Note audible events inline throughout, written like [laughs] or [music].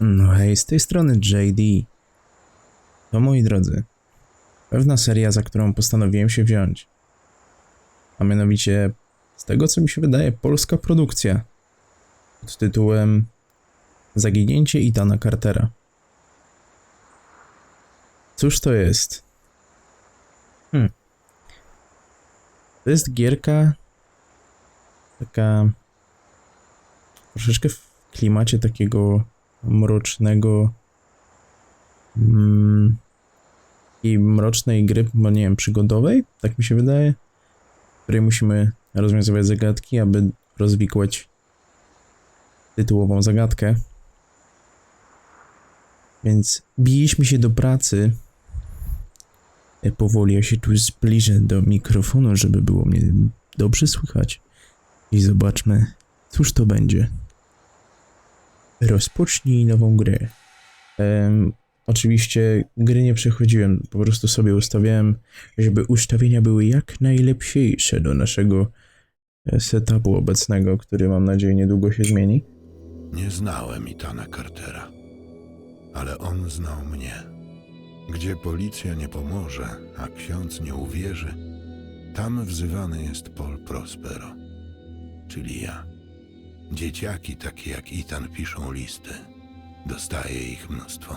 No hej, z tej strony JD. To moi drodzy, pewna seria, za którą postanowiłem się wziąć. A mianowicie, z tego co mi się wydaje, polska produkcja pod tytułem Zaginięcie Itana Cartera. Cóż to jest? Hmm. To jest gierka taka troszeczkę w klimacie takiego mrocznego mm, i mrocznej gry, bo nie wiem, przygodowej, tak mi się wydaje, w której musimy rozwiązywać zagadki, aby rozwikłać tytułową zagadkę. Więc biliśmy się do pracy. E, Powoli ja się tu zbliżę do mikrofonu, żeby było mnie dobrze słychać. I zobaczmy, cóż to będzie. Rozpocznij nową grę. Em, oczywiście gry nie przechodziłem, po prostu sobie ustawiałem, żeby ustawienia były jak najlepsze do naszego e, setupu obecnego, który mam nadzieję niedługo się zmieni. Nie znałem Itana Cartera, ale on znał mnie. Gdzie policja nie pomoże, a ksiądz nie uwierzy, tam wzywany jest Paul Prospero, czyli ja. Dzieciaki takie jak Itan piszą listy. Dostaję ich mnóstwo.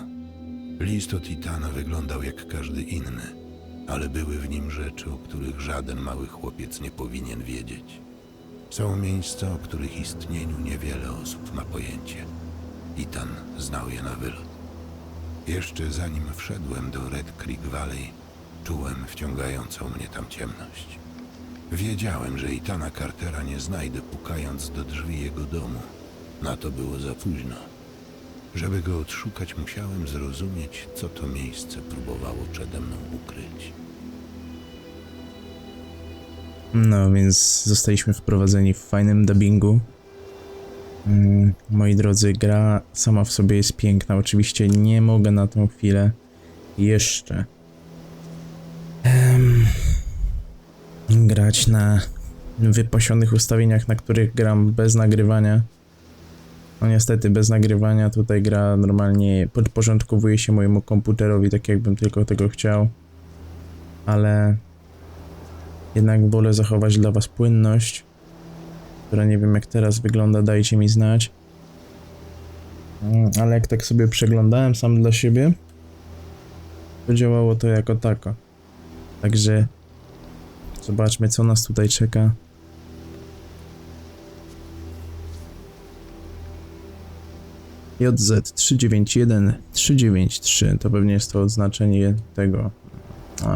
List od Itana wyglądał jak każdy inny, ale były w nim rzeczy, o których żaden mały chłopiec nie powinien wiedzieć. Są miejsca, o których istnieniu niewiele osób ma pojęcie. Itan znał je na wylot. Jeszcze zanim wszedłem do Red Creek Valley, czułem wciągającą mnie tam ciemność. Wiedziałem, że Itana Cartera nie znajdę pukając do drzwi jego domu. Na to było za późno. Żeby go odszukać, musiałem zrozumieć, co to miejsce próbowało przede mną ukryć. No więc zostaliśmy wprowadzeni w fajnym dubbingu. Mm, moi drodzy, gra sama w sobie jest piękna. Oczywiście nie mogę na tą chwilę jeszcze na wypasionych ustawieniach, na których gram bez nagrywania. No niestety bez nagrywania tutaj gra normalnie podporządkowuje się mojemu komputerowi tak jakbym tylko tego chciał. Ale jednak wolę zachować dla Was płynność, która nie wiem jak teraz wygląda, dajcie mi znać. Mm, Ale jak tak sobie przeglądałem sam dla siebie, to działało to jako tako. Także zobaczmy co nas tutaj czeka. JZ 391 393 to pewnie jest to oznaczenie tego,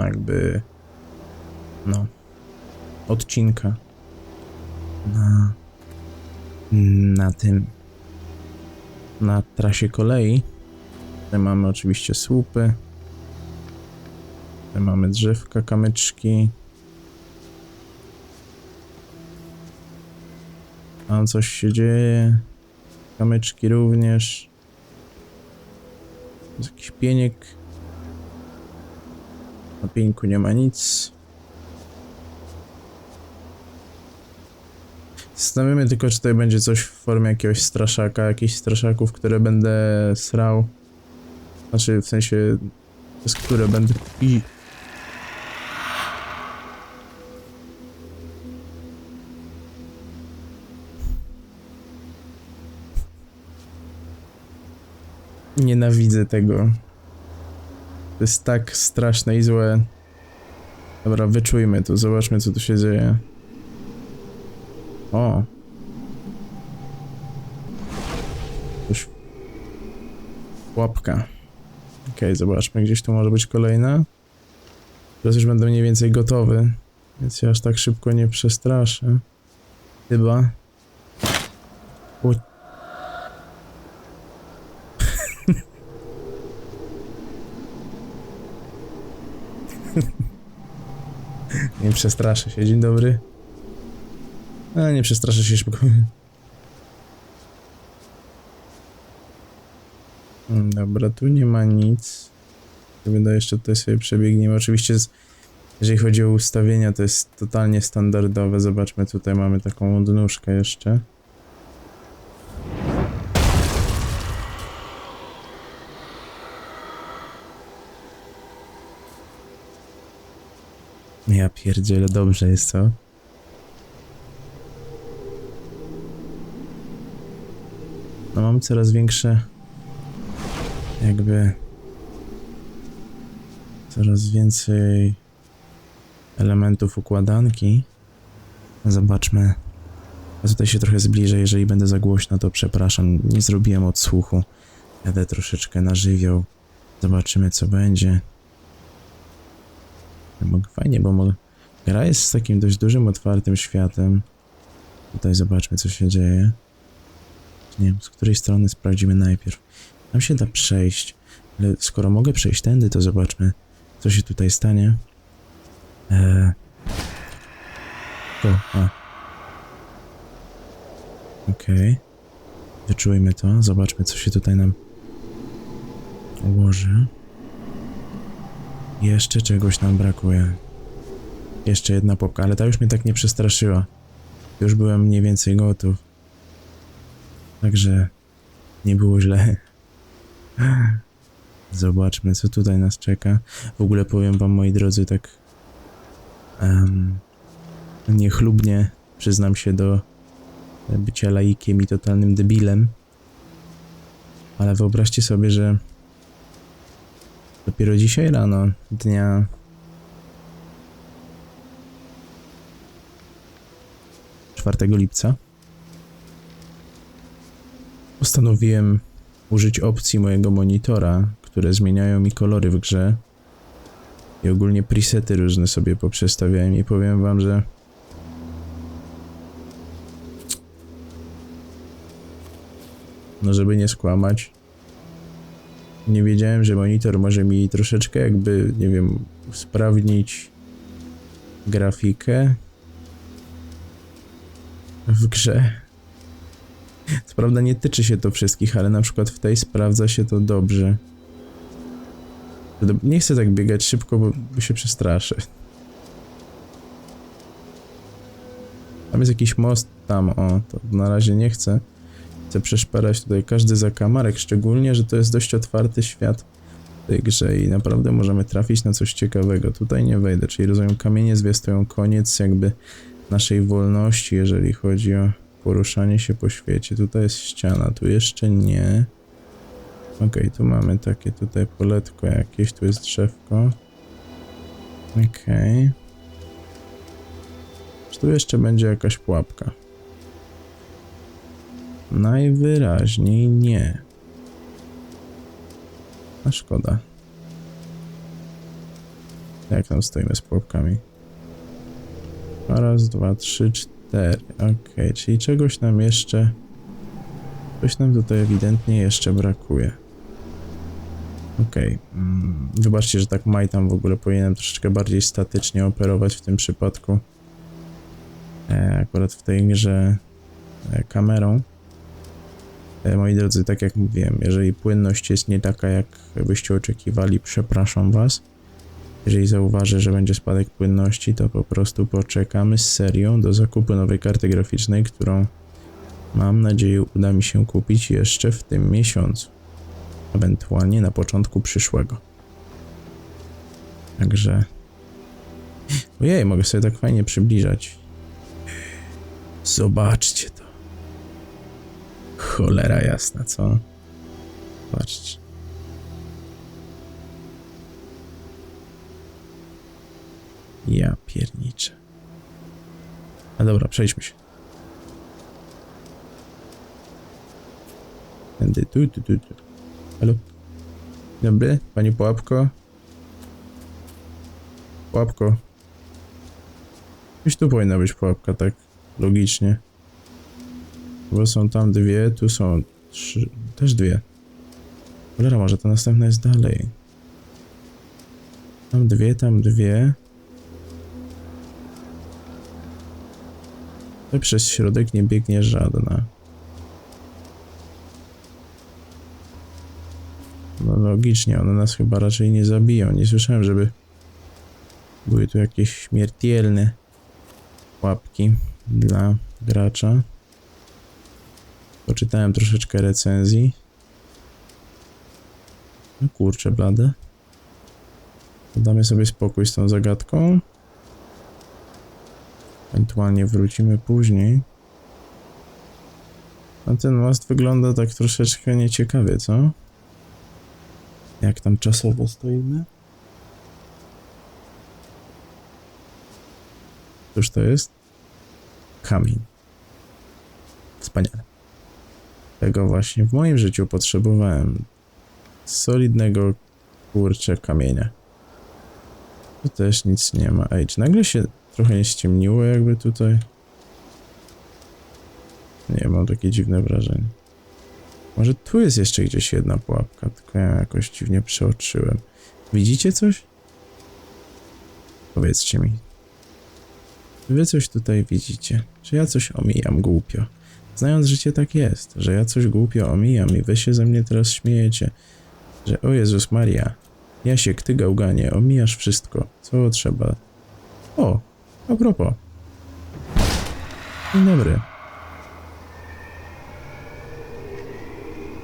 jakby no, odcinka na, na tym, na trasie kolei. Tutaj mamy oczywiście słupy. Tutaj mamy drzewka, kamyczki. Tam coś się dzieje. Kamyczki również. Jest jakiś pieniek. Na pieńku nie ma nic. Zastanawiamy tylko, czy tutaj będzie coś w formie jakiegoś straszaka, jakichś straszaków, które będę srał. Znaczy, w sensie, przez które będę i... Nienawidzę tego. To jest tak straszne i złe. Dobra, wyczujmy to, zobaczmy co tu się dzieje. O. Już. Łapka. Okej, zobaczmy, gdzieś tu może być kolejna. Teraz już będę mniej więcej gotowy, więc się aż tak szybko nie przestraszę. Chyba. O. nie przestraszę się, dzień dobry. A nie przestraszę się szybko. Mm, Dobra, tu nie ma nic. Chyba jeszcze tutaj sobie przebiegniemy. Oczywiście, z, jeżeli chodzi o ustawienia, to jest totalnie standardowe. Zobaczmy, tutaj mamy taką odnóżkę jeszcze. Ja pierdzielę, dobrze jest, co? No mam coraz większe jakby coraz więcej elementów układanki. Zobaczmy. Ja tutaj się trochę zbliżę, jeżeli będę za głośno, to przepraszam, nie zrobiłem odsłuchu. Jadę troszeczkę na żywioł. Zobaczymy co będzie. Fajnie, bo gra jest z takim dość dużym, otwartym światem. Tutaj zobaczmy co się dzieje. Nie wiem, z której strony sprawdzimy najpierw. Tam się da przejść, ale skoro mogę przejść tędy, to zobaczmy, co się tutaj stanie. Eee... To, a. Okej. Wyczujmy to, zobaczmy, co się tutaj nam ułoży. Jeszcze czegoś nam brakuje. Jeszcze jedna popka, ale ta już mnie tak nie przestraszyła. Już byłem mniej więcej gotów. Także nie było źle. [laughs] Zobaczmy, co tutaj nas czeka. W ogóle powiem wam, moi drodzy, tak em, niechlubnie przyznam się do bycia laikiem i totalnym debilem. Ale wyobraźcie sobie, że dopiero dzisiaj rano, dnia. Czwartego lipca, postanowiłem użyć opcji mojego monitora, które zmieniają mi kolory w grze. I ogólnie presety różne sobie poprzestawiałem i powiem wam, że no żeby nie skłamać nie wiedziałem, że monitor może mi troszeczkę jakby, nie wiem, usprawnić grafikę w grze. Co prawda nie tyczy się to wszystkich, ale na przykład w tej sprawdza się to dobrze. Nie chcę tak biegać szybko, bo, się przestraszę. Tam jest jakiś most tam, o, to na razie nie chcę. Chcę przeszperać tutaj każdy zakamarek, szczególnie, że to jest dość otwarty świat w tej grze i naprawdę możemy trafić na coś ciekawego. Tutaj nie wejdę, czyli rozumiem, kamienie zwiastują koniec jakby naszej wolności, jeżeli chodzi o poruszanie się po świecie. Tutaj jest ściana, tu jeszcze nie. Okej, tu mamy takie tutaj poletko jakieś, tu jest drzewko. Okej. Czy tu jeszcze będzie jakaś pułapka? Najwyraźniej nie. A szkoda. Jak tam stoimy z pułapkami? Raz, dwa, trzy, cztery. Okej, czyli czegoś nam jeszcze. Coś nam tutaj ewidentnie jeszcze brakuje. Okej. Mm, wybaczcie, że tak majtam w ogóle. Powinienem troszeczkę bardziej statycznie operować w tym przypadku. E, akurat w tej grze e, kamerą. E, Moi drodzy, tak jak mówiłem, jeżeli płynność jest nie taka, jak byście oczekiwali, przepraszam Was. Jeżeli zauważę, że będzie spadek płynności, to po prostu poczekamy z serią do zakupu nowej karty graficznej, którą mam nadzieję uda mi się kupić jeszcze w tym miesiącu. Ewentualnie na początku przyszłego. Także. Ojej, mogę sobie tak fajnie przybliżać. Zobaczcie to. Cholera jasna, co? Patrzcie. Ja pierniczę. A dobra, przejdźmy się. Tędy, tu, tu, tu, tu. Halo? Dobry, pani Pułapko? Pułapko. Gdzieś tu powinna być pułapka, tak logicznie. Bo są tam dwie, tu są trzy, też dwie. Cholera, może ta następna jest dalej. Tam dwie, tam dwie. To przez środek nie biegnie żadna. No logicznie, one nas chyba raczej nie zabiją. Nie słyszałem, żeby były tu jakieś śmiertelne łapki dla gracza. Poczytałem troszeczkę recenzji. No kurczę, blade. Damy sobie spokój z tą zagadką. Ewentualnie wrócimy później. A ten most wygląda tak troszeczkę nieciekawie, co? Jak tam czasowo stoimy? Cóż to jest? Kamień. Wspaniale. Tego właśnie w moim życiu potrzebowałem. Solidnego, kurczę, kamienia. Tu też nic nie ma. Ej, czy nagle się trochę nie ściemniło jakby tutaj? Nie, mam takie dziwne wrażenie. Może tu jest jeszcze gdzieś jedna pułapka, tylko ja jakoś dziwnie przeoczyłem. Widzicie coś? Powiedzcie mi. Wy coś tutaj widzicie? Czy ja coś omijam głupio? Znając życie tak jest, że ja coś głupio omijam i wy się ze mnie teraz śmiejecie, że o Jezus Maria, Jasiek, ty gałganie, omijasz wszystko, co trzeba. O, a propos. Dzień dobry.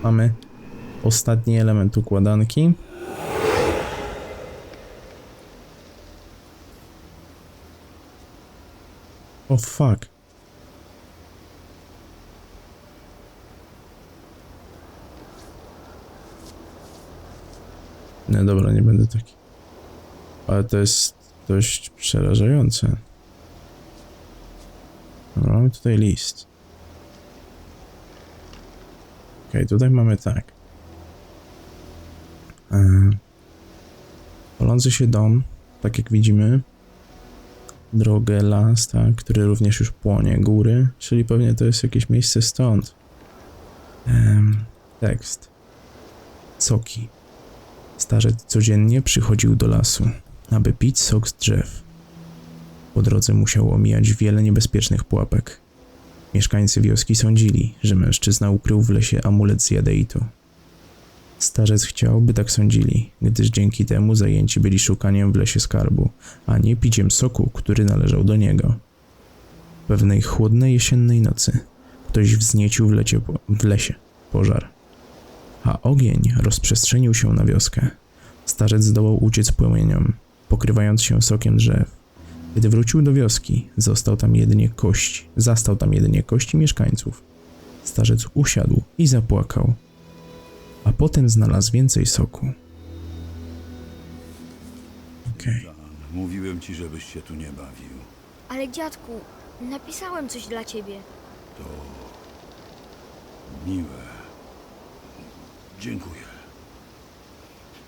Mamy ostatni element układanki. O fuck. Nie, dobra, nie będę taki. Ale to jest dość przerażające. Mamy tutaj list. Okej, tutaj mamy tak. Eee, palący się dom, tak jak widzimy. Drogę, las, tak, który również już płonie. Góry, czyli pewnie to jest jakieś miejsce stąd. Tekst. Soki. Starzec codziennie przychodził do lasu, aby pić sok z drzew. Po drodze musiał omijać wiele niebezpiecznych pułapek. Mieszkańcy wioski sądzili, że mężczyzna ukrył w lesie amulet z jadeitu. Starzec chciał, by tak sądzili, gdyż dzięki temu zajęci byli szukaniem w lesie skarbu, a nie piciem soku, który należał do niego. Pewnej chłodnej jesiennej nocy ktoś wzniecił w, lecie, w lesie pożar, a ogień rozprzestrzenił się na wioskę. Starzec zdołał uciec płomieniom, pokrywając się sokiem drzew. Gdy wrócił do wioski, został tam jedynie kość, zastał tam jedynie kości mieszkańców. Starzec usiadł i zapłakał, a potem znalazł więcej soku. Okej. Dan, mówiłem ci, żebyś się tu nie bawił. Ale dziadku, napisałem coś dla ciebie. To miłe. Dziękuję.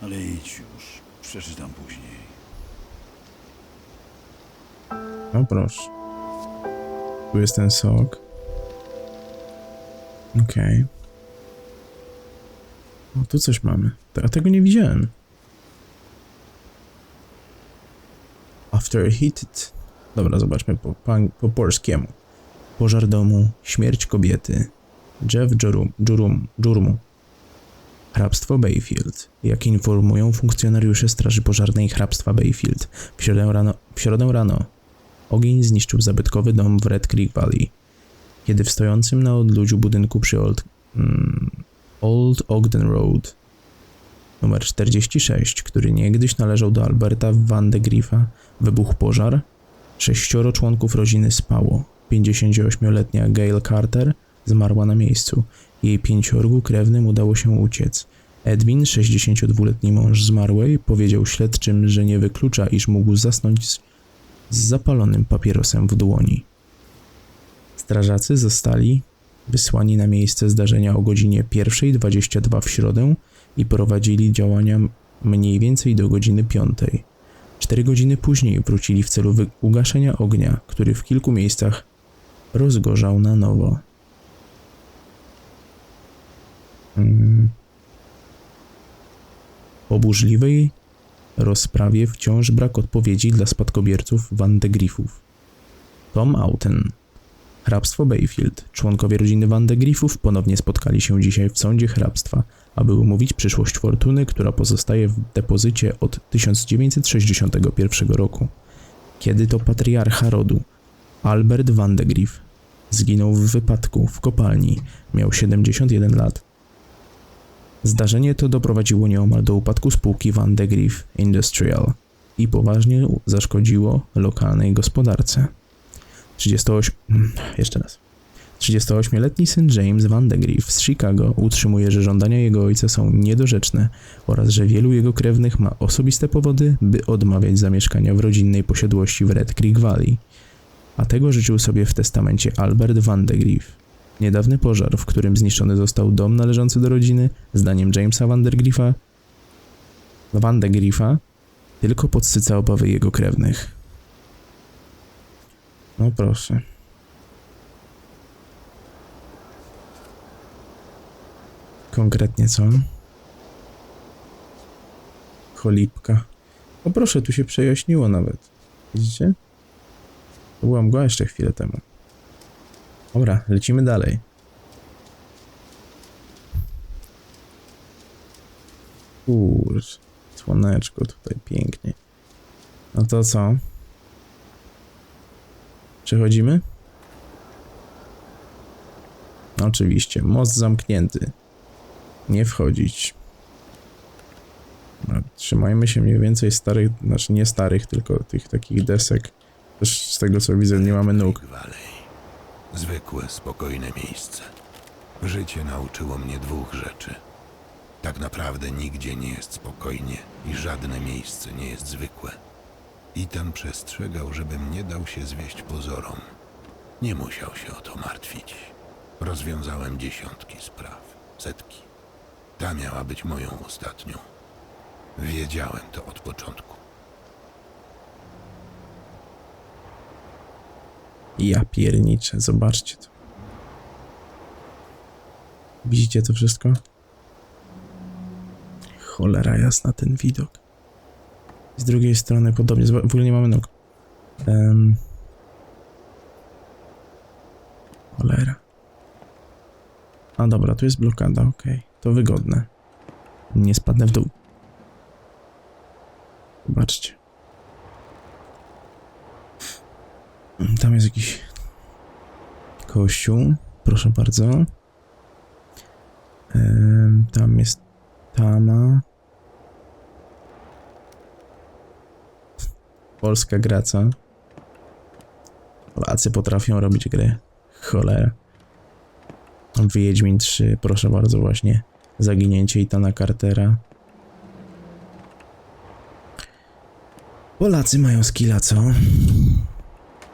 Ale idź już. Przeczytam później. No proszę. Tu jest ten sok. Okej. O, tu coś mamy. A tego nie widziałem. After heated. Dobra, zobaczmy po, po polskiemu. Pożar domu, śmierć kobiety, Jeff Jorum, Jurum, Jurmu. Hrabstwo Bayfield. Jak informują funkcjonariusze Straży Pożarnej Hrabstwa Bayfield, w środę rano, w środę rano Ogień zniszczył zabytkowy dom w Red Creek Valley. Kiedy w stojącym na odludziu budynku przy Old, mm, Old Ogden Road numer 46, który niegdyś należał do Alberta Van de Griffa, wybuchł pożar, sześcioro członków rodziny spało. 58-letnia Gail Carter zmarła na miejscu. Jej pięciorgu krewnym udało się uciec. Edwin, 62-letni mąż zmarłej, powiedział śledczym, że nie wyklucza, iż mógł zasnąć z z zapalonym papierosem w dłoni. Strażacy zostali wysłani na miejsce zdarzenia o godzinie 1.22 w środę i prowadzili działania mniej więcej do godziny 5. Cztery godziny później wrócili w celu ugaszenia ognia, który w kilku miejscach rozgorzał na nowo. Mm. Po burzliwej rozprawie wciąż brak odpowiedzi dla spadkobierców Van de Griffów. Tom Auten, hrabstwo Bayfield, członkowie rodziny Van de Griffów ponownie spotkali się dzisiaj w sądzie hrabstwa, aby umówić przyszłość fortuny, która pozostaje w depozycie od 1961 roku. Kiedy to patriarcha rodu, Albert Van de Griff, zginął w wypadku w kopalni, miał 71 lat. Zdarzenie to doprowadziło nieomal do upadku spółki Van de Griff Industrial i poważnie zaszkodziło lokalnej gospodarce. 38. mm, Jeszcze raz. 38-letni syn James Van de Grief z Chicago utrzymuje, że żądania jego ojca są niedorzeczne oraz że wielu jego krewnych ma osobiste powody, by odmawiać zamieszkania w rodzinnej posiadłości w Red Creek Valley. A tego życzył sobie w testamencie Albert Van de Grief. Niedawny pożar, w którym zniszczony został dom należący do rodziny, zdaniem Jamesa Van der Griefa, Van de Griefa, tylko podsyca obawy jego krewnych. No proszę. Konkretnie co? Cholipka. O proszę, tu się przejaśniło nawet. Widzicie? Była mgła jeszcze chwilę temu. Dobra, lecimy dalej. Kurz, słoneczko tutaj pięknie. No to co? Przechodzimy? Oczywiście, most zamknięty. Nie wchodzić. No, Trzymajmy się mniej więcej starych, znaczy nie starych, tylko tych takich desek. Też z tego co widzę nie mamy nóg. Zwykłe, spokojne miejsce. Życie nauczyło mnie dwóch rzeczy. Tak naprawdę nigdzie nie jest spokojnie i żadne miejsce nie jest zwykłe. Itan przestrzegał, żebym nie dał się zwieść pozorom. Nie musiał się o to martwić. Rozwiązałem dziesiątki spraw, setki. Ta miała być moją ostatnią. Wiedziałem to od początku. Ja pierniczę, zobaczcie to. Widzicie to wszystko? Cholera jasna ten widok. Z drugiej strony podobnie, w ogóle nie mamy nóg. Um. Cholera. A dobra, tu jest blokada, okej. To wygodne. Nie spadnę w dół. Zobaczcie. Tam jest jakiś kościół. Proszę bardzo. Tam jest tama. Polska graca. Polacy potrafią robić gry. Cholera. Wiedźmin 3, proszę bardzo, właśnie. Zaginięcie Itana Cartera. Polacy mają skilla, co?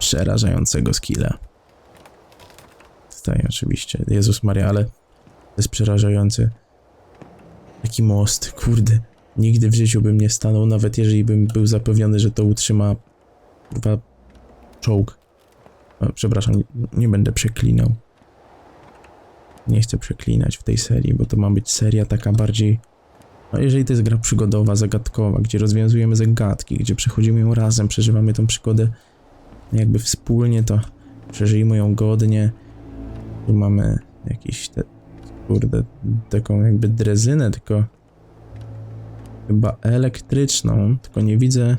Przerażającego skilla. Tutaj oczywiście. Jezus Maria, ale to jest przerażający. Jaki most, kurde. Nigdy w życiu bym nie stanął, nawet jeżeli bym był zapewniony, że to utrzyma chyba czołg. Przepraszam, nie, nie będę przeklinał. Nie chcę przeklinać w tej serii, bo to ma być seria taka bardziej. No, jeżeli to jest gra przygodowa, zagadkowa, gdzie rozwiązujemy zagadki, gdzie przechodzimy ją razem, przeżywamy tą przygodę jakby wspólnie, to przeżyjmy ją godnie. Tu mamy jakiś te, kurde, taką jakby drezynę, tylko chyba elektryczną, tylko nie widzę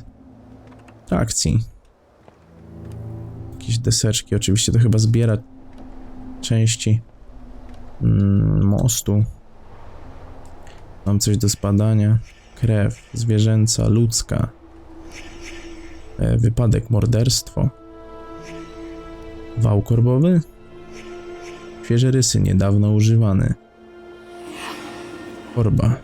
trakcji. Jakieś deseczki, oczywiście to chyba zbiera części mm, mostu. Mam coś do spadania. Krew zwierzęca, ludzka. E, wypadek, morderstwo. Wał korbowy? Świeże rysy, niedawno używany. Korba.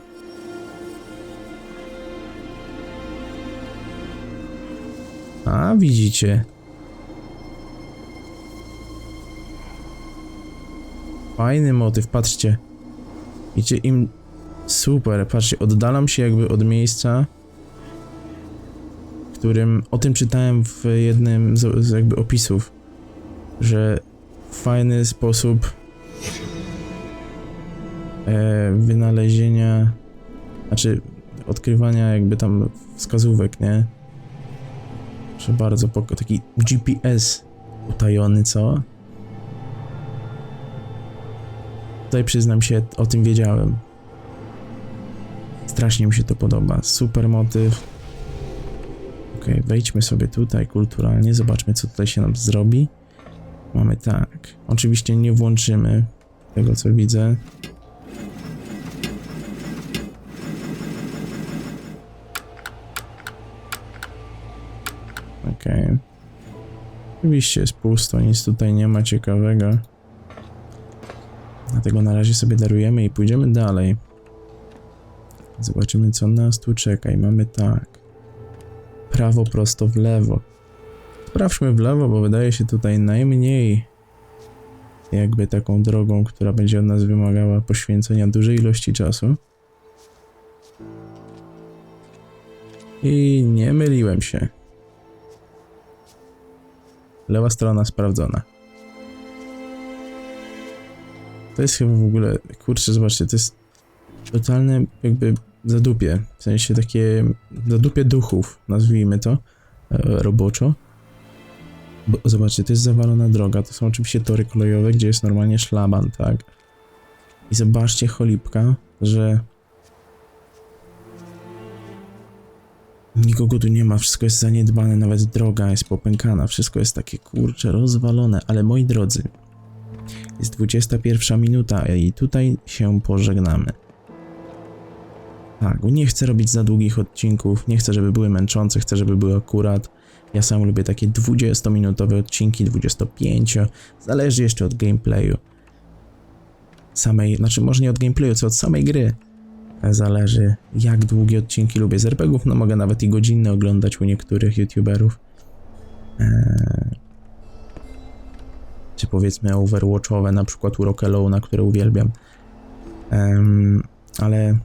A, widzicie. Fajny motyw, patrzcie. Widzicie, im... Super, patrzcie, oddalam się jakby od miejsca, w którym... O tym czytałem w jednym z, z jakby opisów, że fajny sposób e, wynalezienia, znaczy odkrywania jakby tam wskazówek, nie? Proszę bardzo, taki GPS utajony, co? Tutaj przyznam się, o tym wiedziałem. Strasznie mi się to podoba. Super motyw. Okej, wejdźmy sobie tutaj kulturalnie, zobaczmy co tutaj się nam zrobi. Mamy tak. Oczywiście nie włączymy tego co widzę. Okej. Oczywiście jest pusto, nic tutaj nie ma ciekawego. Dlatego na razie sobie darujemy i pójdziemy dalej. Zobaczymy, co nas tu czeka. I mamy tak. Prawo prosto w lewo. Sprawdźmy w lewo, bo wydaje się tutaj najmniej jakby taką drogą, która będzie od nas wymagała poświęcenia dużej ilości czasu. I nie myliłem się. Lewa strona sprawdzona. To jest chyba w ogóle, kurczę, zobaczcie, to jest totalne jakby zadupie, w sensie takie zadupie duchów, nazwijmy to, e, roboczo. Bo zobaczcie, to jest zawalona droga, to są oczywiście tory kolejowe, gdzie jest normalnie szlaban, tak? I zobaczcie cholipka, że nikogo tu nie ma, wszystko jest zaniedbane, nawet droga jest popękana, wszystko jest takie kurcze, rozwalone, ale moi drodzy, jest 21 minuta i tutaj się pożegnamy. Tak, nie chcę robić za długich odcinków, nie chcę, żeby były męczące, chcę, żeby były akurat. Ja sam lubię takie 20-minutowe odcinki, 25, zależy jeszcze od gameplayu. Samej, znaczy może nie od gameplayu, co od samej gry. Zależy jak długie odcinki lubię z RPGów, no mogę nawet i godzinne oglądać u niektórych youtuberów. Eee, czy powiedzmy overwatchowe, na przykład u Rockelow, które uwielbiam. Em, ale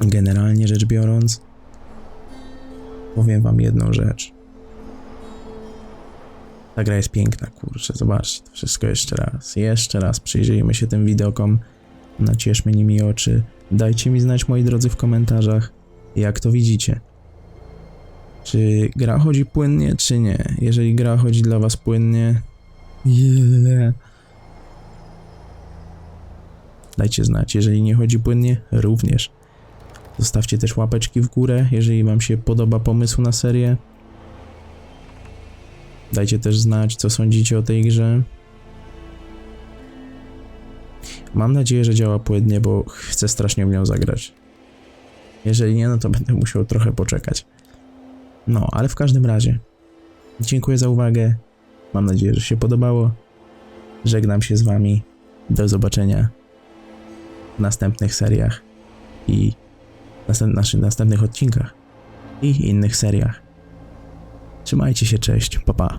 generalnie rzecz biorąc, powiem wam jedną rzecz. Ta gra jest piękna, kurczę, zobaczcie to wszystko jeszcze raz. Jeszcze raz przyjrzyjmy się tym widokom, nacieszmy nimi oczy. Dajcie mi znać, moi drodzy, w komentarzach, jak to widzicie. Czy gra chodzi płynnie, czy nie? Jeżeli gra chodzi dla was płynnie, yeah. Dajcie znać, jeżeli nie chodzi płynnie, również. Zostawcie też łapeczki w górę, jeżeli wam się podoba pomysł na serię. Dajcie też znać, co sądzicie o tej grze. Mam nadzieję, że działa płynnie, bo chcę strasznie w nią zagrać. Jeżeli nie, no to będę musiał trochę poczekać. No, ale w każdym razie. Dziękuję za uwagę. Mam nadzieję, że się podobało. Żegnam się z wami. Do zobaczenia w następnych seriach i następ, naszych następnych odcinkach i innych seriach. Trzymajcie się, cześć, pa pa.